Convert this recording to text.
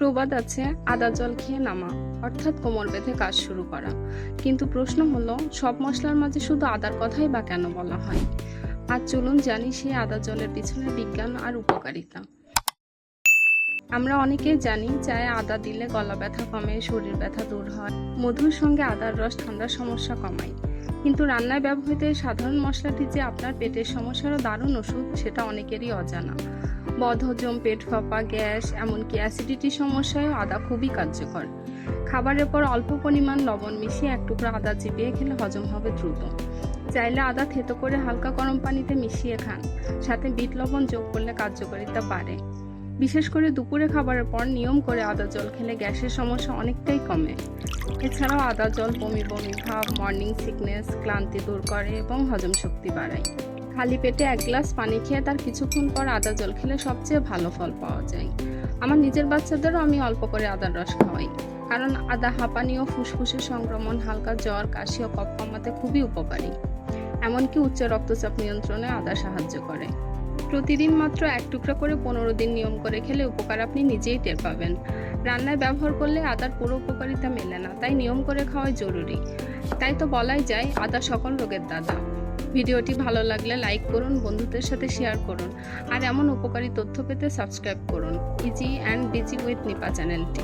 প্রবাদ আছে, আদা জল খেয়ে নামা, অর্থাৎ কোমর বেঁধে কাজ শুরু করা। কিন্তু প্রশ্ন হলো, সব মশলার মাঝে শুধু আদার কথাই বা কেন বলা হয়? আর চলুন জানি সেই আদা জলের পিছনে বিজ্ঞান আর উপকারিতা। আমরা অনেকেই জানি, চায়ে আদা দিলে গলা ব্যথা কমে, শরীর ব্যথা দূর হয়। মধুর সঙ্গে আদার রস ঠান্ডার সমস্যা কমায়। কিন্তু রান্নায় ব্যবহৃত এই সাধারণ মশলাটি যে আপনার পেটের সমস্যারও দারুণ ওষুধ, সেটা অনেকেরই অজানা। বদহজম, পেট ফাঁপা, গ্যাস, এমনকি অ্যাসিডিটি সমস্যায়ও আদা খুবই কার্যকর। খাবারের পর অল্প পরিমাণ লবণ মিশিয়ে এক টুকরো আদা চিবিয়ে খেলে হজম হবে দ্রুত। চাইলে আদা থেতো করে হালকা গরম পানিতে মিশিয়ে খান। সাথে বিট লবণ যোগ করলে কার্যকারিতা বাড়ে। বিশেষ করে দুপুরে খাবারের পর নিয়ম করে আদা জল খেলে গ্যাসের সমস্যা অনেকটাই কমে। এছাড়াও আদা জল বমি বমি ভাব মর্নিং সিকনেস ক্লান্তি দূর করে এবং হজম শক্তি বাড়ায়। খালি পেটে এক গ্লাস পানি খেয়ে তার কিছুক্ষণ পর আদা জল খেলে সবচেয়ে ভালো ফল পাওয়া যায়। আমার নিজের বাচ্চাদেরও আমি অল্প করে আদার রস খাওয়াই, কারণ আদা হাঁপানি ও ফুসফুসের সংক্রমণ, হালকা জ্বর, কাশি ও কফ কমাতে খুবই উপকারী। এমনকি উচ্চ রক্তচাপ নিয়ন্ত্রণে আদা সাহায্য করে। প্রতিদিন মাত্র এক টুকরা করে পনেরো দিন নিয়ম করে খেলে উপকার আপনি নিজেই টের পাবেন। রান্নায় ব্যবহার করলে আদার পুরো উপকারিতা মেলে না, তাই নিয়ম করে খাওয়াই জরুরি। তাই তো বলাই যায়, আদা সকল রোগের দাদা। ভিডিওটি ভালো লাগলে লাইক করুন, বন্ধুদের সাথে শেয়ার করুন, আর এমন উপকারী তথ্য পেতে সাবস্ক্রাইব করুন। Easy and busy with Nipa চ্যানেলটি।